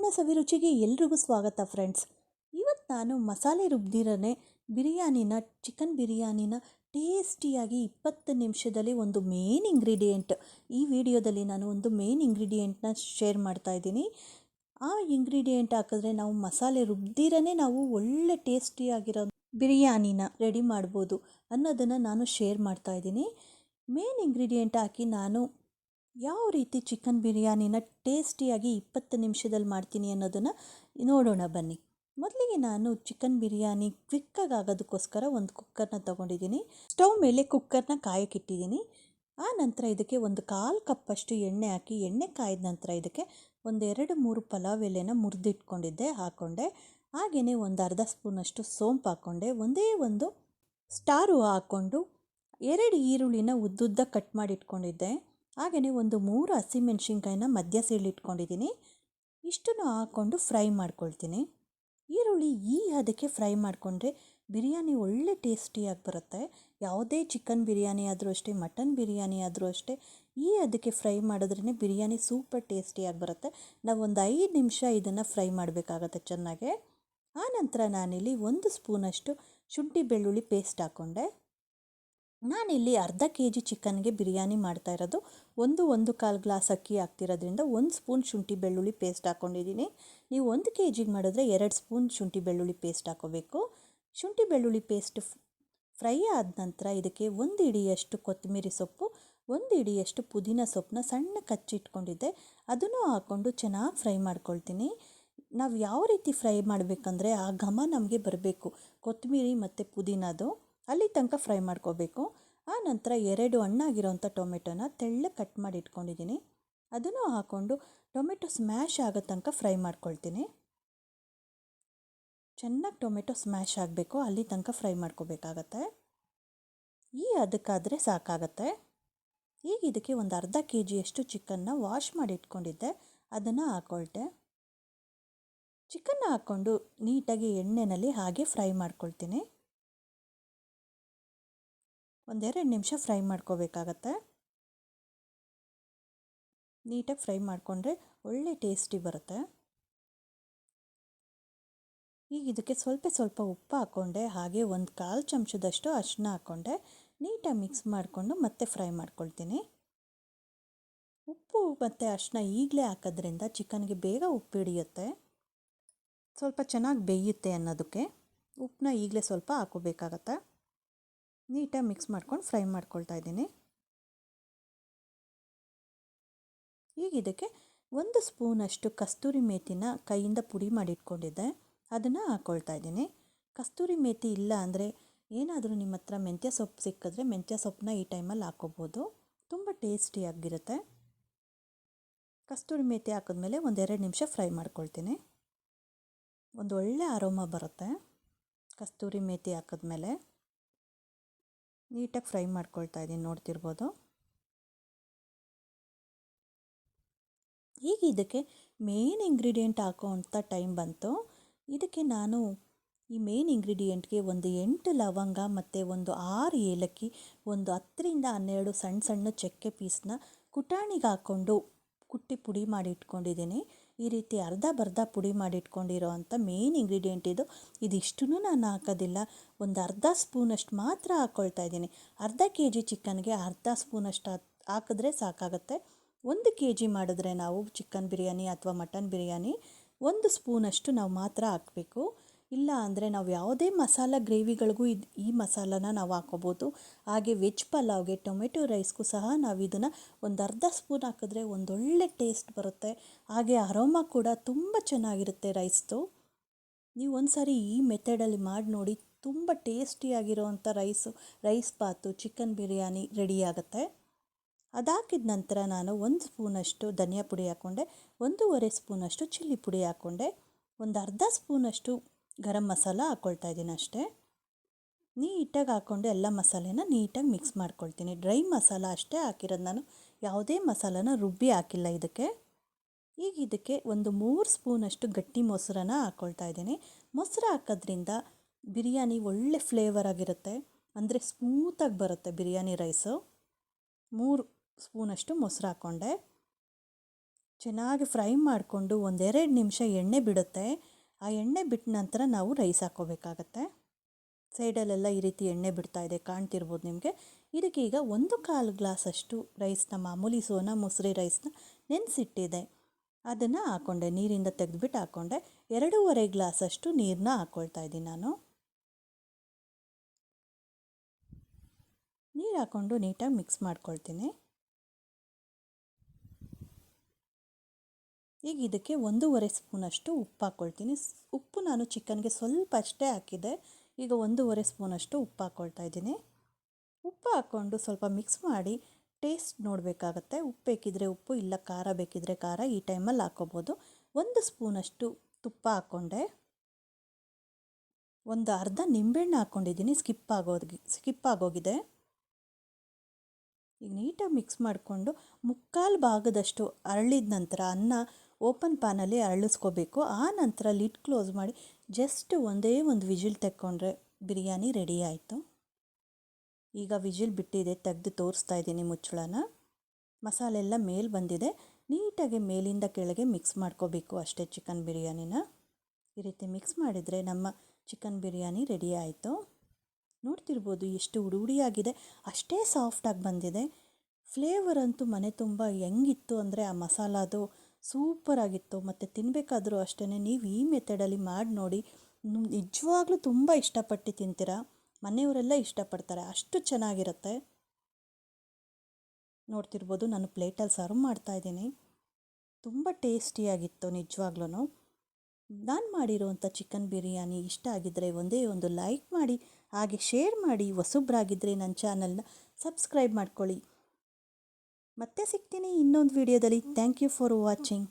ಅನ್ನಪೂರ್ಣ ಸವಿರುಚಿಗೆ ಎಲ್ರಿಗೂ ಸ್ವಾಗತ ಫ್ರೆಂಡ್ಸ್. ಇವತ್ತು ನಾನು ಮಸಾಲೆ ರುಬ್ದಿರನೆ ಬಿರಿಯಾನಿನ, ಚಿಕನ್ ಬಿರಿಯಾನಿನ ಟೇಸ್ಟಿಯಾಗಿ ಇಪ್ಪತ್ತು ನಿಮಿಷದಲ್ಲಿ ಒಂದು ಮೇನ್ ಇಂಗ್ರೀಡಿಯೆಂಟ್. ಈ ವಿಡಿಯೋದಲ್ಲಿ ನಾನು ಒಂದು ಮೇನ್ ಇಂಗ್ರೀಡಿಯೆಂಟ್ನ ಶೇರ್ ಮಾಡ್ತಾ ಇದ್ದೀನಿ. ಆ ಇಂಗ್ರೀಡಿಯೆಂಟ್ ಹಾಕಿದ್ರೆ ನಾವು ಮಸಾಲೆ ರುಬ್ದಿರನೇ ನಾವು ಒಳ್ಳೆ ಟೇಸ್ಟಿಯಾಗಿರೋ ಬಿರಿಯಾನಿನ ರೆಡಿ ಮಾಡ್ಬೋದು ಅನ್ನೋದನ್ನು ನಾನು ಶೇರ್ ಮಾಡ್ತಾ ಇದ್ದೀನಿ. ಮೇನ್ ಇಂಗ್ರೀಡಿಯೆಂಟ್ ಹಾಕಿ ನಾನು ಯಾವ ರೀತಿ ಚಿಕನ್ ಬಿರಿಯಾನಿನ ಟೇಸ್ಟಿಯಾಗಿ ಇಪ್ಪತ್ತು ನಿಮಿಷದಲ್ಲಿ ಮಾಡ್ತೀನಿ ಅನ್ನೋದನ್ನು ನೋಡೋಣ ಬನ್ನಿ. ಮೊದಲಿಗೆ ನಾನು ಚಿಕನ್ ಬಿರಿಯಾನಿ ಕ್ವಿಕ್ಕಾಗಿ ಆಗೋದಕ್ಕೋಸ್ಕರ ಒಂದು ಕುಕ್ಕರ್ನ ತೊಗೊಂಡಿದ್ದೀನಿ. ಸ್ಟವ್ ಮೇಲೆ ಕುಕ್ಕರ್ನ ಕಾಯಕ್ಕಿಟ್ಟಿದ್ದೀನಿ. ಆ ನಂತರ ಇದಕ್ಕೆ ಒಂದು ಕಾಲು ಕಪ್ಪಷ್ಟು ಎಣ್ಣೆ ಹಾಕಿ, ಎಣ್ಣೆ ಕಾಯ್ದ ನಂತರ ಇದಕ್ಕೆ ಒಂದೆರಡು ಮೂರು ಪಲಾವ್ ಎಲೆನ ಮುರಿದಿಟ್ಕೊಂಡಿದ್ದೆ ಹಾಕ್ಕೊಂಡೆ ಹಾಗೆಯೇ ಒಂದು ಅರ್ಧ ಸ್ಪೂನಷ್ಟು ಸೋಂಪು ಹಾಕ್ಕೊಂಡೆ ಒಂದೇ ಒಂದು ಸ್ಟಾರು ಹಾಕ್ಕೊಂಡು ಎರಡು ಈರುಳ್ಳಿನ ಉದ್ದುದ್ದ ಕಟ್ ಮಾಡಿ ಇಟ್ಕೊಂಡಿದ್ದೆ ಹಾಗೆಯೇ ಒಂದು ಮೂರು ಹಸಿಮೆಣ್ಸಿನ್ಕಾಯಿನ ಮಧ್ಯ ಸೀಳಿಟ್ಕೊಂಡಿದ್ದೀನಿ. ಇಷ್ಟನ್ನು ಹಾಕ್ಕೊಂಡು ಫ್ರೈ ಮಾಡ್ಕೊಳ್ತೀನಿ. ಈರುಳ್ಳಿ ಈ ಅದಕ್ಕೆ ಫ್ರೈ ಮಾಡಿಕೊಂಡ್ರೆ ಬಿರಿಯಾನಿ ಒಳ್ಳೆ ಟೇಸ್ಟಿಯಾಗಿ ಬರುತ್ತೆ. ಯಾವುದೇ ಚಿಕನ್ ಬಿರಿಯಾನಿ ಆದರೂ ಅಷ್ಟೇ, ಮಟನ್ ಬಿರಿಯಾನಿ ಆದರೂ ಅಷ್ಟೇ, ಈ ಅದಕ್ಕೆ ಫ್ರೈ ಮಾಡಿದ್ರೇ ಬಿರಿಯಾನಿ ಸೂಪರ್ ಟೇಸ್ಟಿಯಾಗಿ ಬರುತ್ತೆ. ನಾವು ಒಂದು ಐದು ನಿಮಿಷ ಇದನ್ನು ಫ್ರೈ ಮಾಡಬೇಕಾಗತ್ತೆ ಚೆನ್ನಾಗೆ. ಆನಂತರ ನಾನಿಲ್ಲಿ ಒಂದು ಸ್ಪೂನಷ್ಟು ಶುಂಠಿ ಬೆಳ್ಳುಳ್ಳಿ ಪೇಸ್ಟ್ ಹಾಕ್ಕೊಂಡೆ. ನಾನಿಲ್ಲಿ ಅರ್ಧ ಕೆ ಜಿ ಚಿಕನ್ಗೆ ಬಿರಿಯಾನಿ ಮಾಡ್ತಾ ಇರೋದು. ಒಂದು ಒಂದು ಕಾಲು ಗ್ಲಾಸ್ ಅಕ್ಕಿ ಹಾಕ್ತಿರೋದ್ರಿಂದ ಒಂದು ಸ್ಪೂನ್ ಶುಂಠಿ ಬೆಳ್ಳುಳ್ಳಿ ಪೇಸ್ಟ್ ಹಾಕ್ಕೊಂಡಿದ್ದೀನಿ ನೀವು ಒಂದು ಕೆ ಜಿಗೆ ಮಾಡಿದ್ರೆ ಎರಡು ಸ್ಪೂನ್ ಶುಂಠಿ ಬೆಳ್ಳುಳ್ಳಿ ಪೇಸ್ಟ್ ಹಾಕೋಬೇಕು. ಶುಂಠಿ ಬೆಳ್ಳುಳ್ಳಿ ಪೇಸ್ಟ್ ಫ್ರೈ ಆದ ನಂತರ ಇದಕ್ಕೆ ಒಂದು ಇಡಿಯಷ್ಟು ಕೊತ್ತಂಬರಿ ಸೊಪ್ಪು, ಒಂದು ಇಡಿಯಷ್ಟು ಪುದೀನ ಸೊಪ್ಪನ್ನ ಸಣ್ಣ ಕಚ್ಚಿಟ್ಕೊಂಡಿದ್ದೆ ಅದನ್ನು ಹಾಕ್ಕೊಂಡು ಚೆನ್ನಾಗಿ ಫ್ರೈ ಮಾಡ್ಕೊಳ್ತೀನಿ. ನಾವು ಯಾವ ರೀತಿ ಫ್ರೈ ಮಾಡಬೇಕಂದ್ರೆ ಆ ಘಮ ನಮಗೆ ಬರಬೇಕು. ಕೊತ್ತಂಬರಿ ಮತ್ತು ಪುದೀನದು. ಅಲ್ಲಿ ತನಕ ಫ್ರೈ ಮಾಡ್ಕೋಬೇಕು. ಆ ನಂತರ ಎರಡು ಹಣ್ಣಾಗಿರೋಂಥ ಟೊಮೆಟೊನ ತೆಳ್ಳ ಕಟ್ ಮಾಡಿ ಇಟ್ಕೊಂಡಿದ್ದೀನಿ. ಅದನ್ನು ಹಾಕ್ಕೊಂಡು ಟೊಮೆಟೊ ಸ್ಮ್ಯಾಶ್ ಆಗೋ ತನಕ ಫ್ರೈ ಮಾಡ್ಕೊಳ್ತೀನಿ. ಚೆನ್ನಾಗಿ ಟೊಮೆಟೊ ಸ್ಮ್ಯಾಶ್ ಆಗಬೇಕು, ಅಲ್ಲಿ ತನಕ ಫ್ರೈ ಮಾಡ್ಕೋಬೇಕಾಗತ್ತೆ. ಈ ಅದಕ್ಕಾದರೆ ಸಾಕಾಗತ್ತೆ. ಈಗ ಇದಕ್ಕೆ ಒಂದು ಅರ್ಧ ಕೆ ಜಿಯಷ್ಟು ಚಿಕನ್ನ ವಾಶ್ ಮಾಡಿ ಇಟ್ಕೊಂಡಿದ್ದೆ. ಅದನ್ನು ಹಾಕ್ಕೊಳ್ತೆ ಚಿಕನ್ನ ಹಾಕ್ಕೊಂಡು ನೀಟಾಗಿ ಎಣ್ಣೆಯಲ್ಲಿ ಹಾಗೆ ಫ್ರೈ ಮಾಡ್ಕೊಳ್ತೀನಿ. ಒಂದೆರಡು ನಿಮಿಷ ಫ್ರೈ ಮಾಡ್ಕೋಬೇಕಾಗತ್ತೆ. ನೀಟಾಗಿ ಫ್ರೈ ಮಾಡಿಕೊಂಡ್ರೆ ಒಳ್ಳೆ ಟೇಸ್ಟಿ ಬರುತ್ತೆ. ಈಗ ಇದಕ್ಕೆ ಸ್ವಲ್ಪ ಸ್ವಲ್ಪ ಉಪ್ಪು ಹಾಕ್ಕೊಂಡೆ, ಹಾಗೆ ಒಂದು ಕಾಲು ಚಮಚದಷ್ಟು ಅರಿಶಿನ ಹಾಕ್ಕೊಂಡೆ, ನೀಟಾಗಿ ಮಿಕ್ಸ್ ಮಾಡಿಕೊಂಡು ಮತ್ತೆ ಫ್ರೈ ಮಾಡ್ಕೊಳ್ತೀನಿ. ಉಪ್ಪು ಮತ್ತು ಅರಿಶಿನ ಈಗಲೇ ಹಾಕೋದ್ರಿಂದ ಚಿಕನ್ಗೆ ಬೇಗ ಉಪ್ಪು ಹಿಡಿಯುತ್ತೆ. ಸ್ವಲ್ಪ ಚೆನ್ನಾಗಿ ಬೇಯುತ್ತೆ ಅನ್ನೋದಕ್ಕೆ ಉಪ್ಪನ್ನ ಈಗಲೇ ಸ್ವಲ್ಪ ಹಾಕೋಬೇಕಾಗತ್ತೆ. ನೀಟಾಗಿ ಮಿಕ್ಸ್ ಮಾಡ್ಕೊಂಡು ಫ್ರೈ ಮಾಡ್ಕೊಳ್ತಾ ಇದ್ದೀನಿ. ಈಗ ಇದಕ್ಕೆ ಒಂದು ಸ್ಪೂನಷ್ಟು ಕಸ್ತೂರಿ ಮೇಥಿನ ಕೈಯಿಂದ ಪುಡಿ ಮಾಡಿಟ್ಕೊಂಡಿದ್ದೆ. ಅದನ್ನು ಹಾಕ್ಕೊಳ್ತಾ ಇದ್ದೀನಿ. ಕಸ್ತೂರಿ ಮೇಥಿ ಇಲ್ಲ ಅಂದರೆ ಏನಾದರೂ ನಿಮ್ಮ ಹತ್ರ ಮೆಂತ್ಯ ಸೊಪ್ಪು ಸಿಕ್ಕಿದ್ರೆ ಮೆಂತ್ಯ ಸೊಪ್ಪನ್ನ ಈ ಟೈಮಲ್ಲಿ ಹಾಕ್ಕೋಬೋದು ತುಂಬ ಟೇಸ್ಟಿಯಾಗಿರುತ್ತೆ ಕಸ್ತೂರಿ ಮೇಥಿ ಹಾಕಿದ್ಮೇಲೆ ಒಂದೆರಡು ನಿಮಿಷ ಫ್ರೈ ಮಾಡ್ಕೊಳ್ತೀನಿ. ಒಂದು ಒಳ್ಳೆ ಆರೋಮ ಬರುತ್ತೆ ಕಸ್ತೂರಿ ಮೇಥಿ ಹಾಕಿದ್ಮೇಲೆ. ನೀಟಾಗಿ ಫ್ರೈ ಮಾಡ್ಕೊಳ್ತಾ ಇದ್ದೀನಿ, ನೋಡ್ತಿರ್ಬೋದು? ಈಗ ಇದಕ್ಕೆ ಮೇನ್ ಇಂಗ್ರೀಡಿಯೆಂಟ್ ಹಾಕೋ ಅಂಥ ಟೈಮ್ ಬಂತು. ಇದಕ್ಕೆ ನಾನು ಈ ಮೇನ್ ಇಂಗ್ರೀಡಿಯೆಂಟ್ಗೆ ಒಂದು ಎಂಟು ಲವಂಗ ಮತ್ತು ಒಂದು ಆರು ಏಲಕ್ಕಿ, ಒಂದು ಹತ್ತರಿಂದ ಹನ್ನೆರಡು ಸಣ್ಣ ಸಣ್ಣ ಚಕ್ಕೆ ಪೀಸ್ನ ಕುಟಾಣಿಗೆ ಹಾಕ್ಕೊಂಡು ಕುಟ್ಟಿ ಪುಡಿ ಮಾಡಿ ಇಟ್ಕೊಂಡಿದ್ದೀನಿ. ಈ ರೀತಿ ಅರ್ಧ ಬರ್ಧ ಪುಡಿ ಮಾಡಿಟ್ಕೊಂಡಿರೋ ಅಂಥ ಮೇನ್ ಇಂಗ್ರೀಡಿಯೆಂಟ್ ಇದು. ಇದಿಷ್ಟೂ ನಾನು ಹಾಕೋದಿಲ್ಲ. ಒಂದು ಅರ್ಧ ಸ್ಪೂನಷ್ಟು ಮಾತ್ರ ಹಾಕ್ಕೊಳ್ತಾ ಇದ್ದೀನಿ. ಅರ್ಧ ಕೆ ಜಿ ಚಿಕನ್ಗೆ ಅರ್ಧ ಸ್ಪೂನಷ್ಟು ಹಾಕಿದ್ರೆ ಸಾಕಾಗುತ್ತೆ. ಒಂದು ಕೆ ಜಿ ಮಾಡಿದ್ರೆ ನಾವು ಚಿಕನ್ ಬಿರಿಯಾನಿ ಅಥವಾ ಮಟನ್ ಬಿರಿಯಾನಿ ಒಂದು ಸ್ಪೂನಷ್ಟು ನಾವು ಮಾತ್ರ ಹಾಕಬೇಕು. ಇಲ್ಲ ಅಂದರೆ ನಾವು ಯಾವುದೇ ಮಸಾಲ ಗ್ರೇವಿಗಳಿಗೂ ಇದು ಈ ಮಸಾಲನ ನಾವು ಹಾಕೋಬೋದು ಹಾಗೆ ವೆಜ್ ಪಲಾವ್ಗೆ ಟೊಮೆಟೊ ರೈಸ್ಗೂ ಸಹ ನಾವು ಇದನ್ನು ಒಂದು ಅರ್ಧ ಸ್ಪೂನ್ ಹಾಕಿದ್ರೆ ಒಂದೊಳ್ಳೆ ಟೇಸ್ಟ್ ಬರುತ್ತೆ. ಹಾಗೆ ಅರೋಮ ಕೂಡ ತುಂಬ ಚೆನ್ನಾಗಿರುತ್ತೆ ರೈಸ್ದು. ನೀವು ಒಂದು ಸಾರಿ ಈ ಮೆಥಡಲ್ಲಿ ಮಾಡಿ ನೋಡಿ, ತುಂಬ ಟೇಸ್ಟಿಯಾಗಿರೋವಂಥ rice, rice bath, chicken biryani ರೆಡಿಯಾಗುತ್ತೆ ಅದಾಕಿದ ನಂತರ ನಾನು ಒಂದು ಸ್ಪೂನಷ್ಟು ಧನಿಯಾ ಪುಡಿ ಹಾಕ್ಕೊಂಡೆ ಒಂದೂವರೆ ಸ್ಪೂನಷ್ಟು ಚಿಲ್ಲಿ ಪುಡಿ ಹಾಕ್ಕೊಂಡೆ ಒಂದು ಅರ್ಧ ಸ್ಪೂನಷ್ಟು ಗರಂ ಮಸಾಲ ಹಾಕ್ಕೊಳ್ತಾ ಇದ್ದೀನಿ ಅಷ್ಟೇ. ನೀಟಾಗಿ ಹಾಕ್ಕೊಂಡು ಎಲ್ಲ ಮಸಾಲೆನ ನೀಟಾಗಿ ಮಿಕ್ಸ್ ಮಾಡ್ಕೊಳ್ತೀನಿ. ಡ್ರೈ ಮಸಾಲ ಅಷ್ಟೇ ಹಾಕಿರೋದು ನಾನು. ಯಾವುದೇ ಮಸಾಲನ ರುಬ್ಬಿ ಹಾಕಿಲ್ಲ ಇದಕ್ಕೆ. ಈಗ ಇದಕ್ಕೆ ಒಂದು ಮೂರು ಸ್ಪೂನಷ್ಟು ಗಟ್ಟಿ ಮೊಸರನ್ನ ಹಾಕ್ಕೊಳ್ತಾ ಇದ್ದೀನಿ. ಮೊಸರು ಹಾಕೋದ್ರಿಂದ ಬಿರಿಯಾನಿ ಒಳ್ಳೆ ಫ್ಲೇವರ್ ಆಗಿರುತ್ತೆ. ಅಂದರೆ ಸ್ಮೂತಾಗಿ ಬರುತ್ತೆ ಬಿರಿಯಾನಿ ರೈಸು ಮೂರು ಸ್ಪೂನಷ್ಟು ಮೊಸರು ಹಾಕ್ಕೊಂಡೆ ಚೆನ್ನಾಗಿ ಫ್ರೈ ಮಾಡಿಕೊಂಡು ಒಂದೆರಡು ನಿಮಿಷ ಎಣ್ಣೆ ಬಿಡುತ್ತೆ. ಆ ಎಣ್ಣೆ ಬಿಟ್ಟ ನಂತರ ನಾವು ರೈಸ್ ಹಾಕ್ಕೋಬೇಕಾಗತ್ತೆ. ಸೈಡಲ್ಲೆಲ್ಲ ಈ ರೀತಿ ಎಣ್ಣೆ ಬಿಡ್ತಾ ಇದೆ, ಕಾಣ್ತಿರ್ಬೋದು ನಿಮಗೆ. ಇದಕ್ಕೆ ಈಗ ಒಂದು ಕಾಲು ಗ್ಲಾಸಷ್ಟು ರೈಸ್ನ, ಮಾಮೂಲಿ ಸೋನಾ ಮೊಸರಿ ರೈಸ್ನ ನೆನೆಸಿಟ್ಟಿದೆ. ಅದನ್ನು ಹಾಕ್ಕೊಂಡೆ ನೀರಿಂದ ತೆಗೆದುಬಿಟ್ಟು ಹಾಕ್ಕೊಂಡೆ ಎರಡೂವರೆ ಗ್ಲಾಸಷ್ಟು ನೀರನ್ನ ಹಾಕ್ಕೊಳ್ತಾ ಇದ್ದೀನಿ ನಾನು. ನೀರು ಹಾಕ್ಕೊಂಡು ನೀಟಾಗಿ ಮಿಕ್ಸ್ ಮಾಡ್ಕೊಳ್ತೀನಿ. ಈಗ ಇದಕ್ಕೆ ಒಂದೂವರೆ ಸ್ಪೂನಷ್ಟು ಉಪ್ಪು ಹಾಕ್ಕೊಳ್ತೀನಿ ಉಪ್ಪು ನಾನು ಚಿಕನ್ಗೆ ಸ್ವಲ್ಪ ಅಷ್ಟೇ ಹಾಕಿದೆ. ಈಗ ಒಂದೂವರೆ ಸ್ಪೂನಷ್ಟು ಉಪ್ಪು ಹಾಕ್ಕೊಳ್ತಾ ಇದ್ದೀನಿ. ಉಪ್ಪು ಹಾಕ್ಕೊಂಡು ಸ್ವಲ್ಪ ಮಿಕ್ಸ್ ಮಾಡಿ ಟೇಸ್ಟ್ ನೋಡಬೇಕಾಗತ್ತೆ. ಉಪ್ಪು ಬೇಕಿದ್ರೆ ಉಪ್ಪು, ಇಲ್ಲ ಖಾರ ಬೇಕಿದ್ರೆ ಖಾರ ಈ ಟೈಮಲ್ಲಿ ಹಾಕ್ಕೋಬೋದು ಒಂದು ಸ್ಪೂನಷ್ಟು ತುಪ್ಪ ಹಾಕ್ಕೊಂಡೆ. ಒಂದು ಅರ್ಧ ನಿಂಬೆಹಣ್ಣು ಹಾಕ್ಕೊಂಡಿದ್ದೀನಿ. ಸ್ಕಿಪ್ ಆಗೋದು ಸ್ಕಿಪ್ ಆಗೋಗಿದೆ. ಈಗ ನೀಟಾಗಿ ಮಿಕ್ಸ್ ಮಾಡಿಕೊಂಡು ಮುಕ್ಕಾಲು ಭಾಗದಷ್ಟು ಅರಳಿದ ನಂತರ ಅನ್ನ ಓಪನ್ ಪ್ಯಾನಲ್ಲಿ ಅರಳಿಸ್ಕೋಬೇಕು. ಆ ನಂತರ ಲಿಡ್ ಕ್ಲೋಸ್ ಮಾಡಿ ಜಸ್ಟ್ ಒಂದೇ ಒಂದು ವಿಜಿಲ್ ತೆಕ್ಕೊಂಡ್ರೆ ಬಿರಿಯಾನಿ ರೆಡಿ ಆಯಿತು. ಈಗ ವಿಜಿಲ್ ಬಿಟ್ಟಿದೆ, ತೆಗೆದು ತೋರಿಸ್ತಾ ಇದ್ದೀನಿ ಮುಚ್ಚಳನ. ಮಸಾಲೆ ಎಲ್ಲ ಮೇಲೆ ಬಂದಿದೆ. ನೀಟಾಗಿ ಮೇಲಿಂದ ಕೆಳಗೆ ಮಿಕ್ಸ್ ಮಾಡ್ಕೋಬೇಕು ಅಷ್ಟೇ ಚಿಕನ್ ಬಿರಿಯಾನಿನ. ಈ ರೀತಿ ಮಿಕ್ಸ್ ಮಾಡಿದರೆ ನಮ್ಮ ಚಿಕನ್ ಬಿರಿಯಾನಿ ರೆಡಿ ಆಯಿತು. ನೋಡ್ತಿರ್ಬೋದು ಎಷ್ಟು ಉಡುಡಿಯಾಗಿದೆ ಅಷ್ಟೇ ಸಾಫ್ಟಾಗಿ ಬಂದಿದೆ. ಫ್ಲೇವರ್ ಅಂತೂ ಮನೆ ತುಂಬ ಹೆಂಗಿತ್ತು ಅಂದರೆ ಆ ಮಸಾಲಾದು ಸೂಪರಾಗಿತ್ತು. ಮತ್ತು ತಿನ್ನಬೇಕಾದ್ರೂ ಅಷ್ಟೇ ನೀವು ಈ ಮೆಥಡಲ್ಲಿ ಮಾಡಿ ನೋಡಿ ನಿಜವಾಗ್ಲೂ ತುಂಬ ಇಷ್ಟಪಟ್ಟು ತಿಂತೀರಾ? ಮನೆಯವರೆಲ್ಲ ಇಷ್ಟಪಡ್ತಾರೆ. ಅಷ್ಟು ಚೆನ್ನಾಗಿರುತ್ತೆ. ನೋಡ್ತಿರ್ಬೋದು, ನಾನು ಪ್ಲೇಟಲ್ಲಿ ಸರ್ವ್ ಮಾಡ್ತಾಯಿದ್ದೀನಿ ತುಂಬ ಟೇಸ್ಟಿಯಾಗಿತ್ತು ನಿಜವಾಗ್ಲೂ ನಾನು ಮಾಡಿರುವಂಥ ಚಿಕನ್ ಬಿರಿಯಾನಿ ಇಷ್ಟ ಆಗಿದ್ದರೆ ಒಂದೇ ಒಂದು ಲೈಕ್ ಮಾಡಿ, ಹಾಗೆ ಶೇರ್ ಮಾಡಿ. ಹೊಸಬ್ರಾಗಿದ್ದರೆ ನನ್ನ ಚಾನಲ್ನ ಸಬ್ಸ್ಕ್ರೈಬ್ ಮಾಡ್ಕೊಳ್ಳಿ. ಮತ್ತೆ ಸಿಗ್ತೀನಿ ಇನ್ನೊಂದು ವಿಡಿಯೋದಲ್ಲಿ. Thank you for watching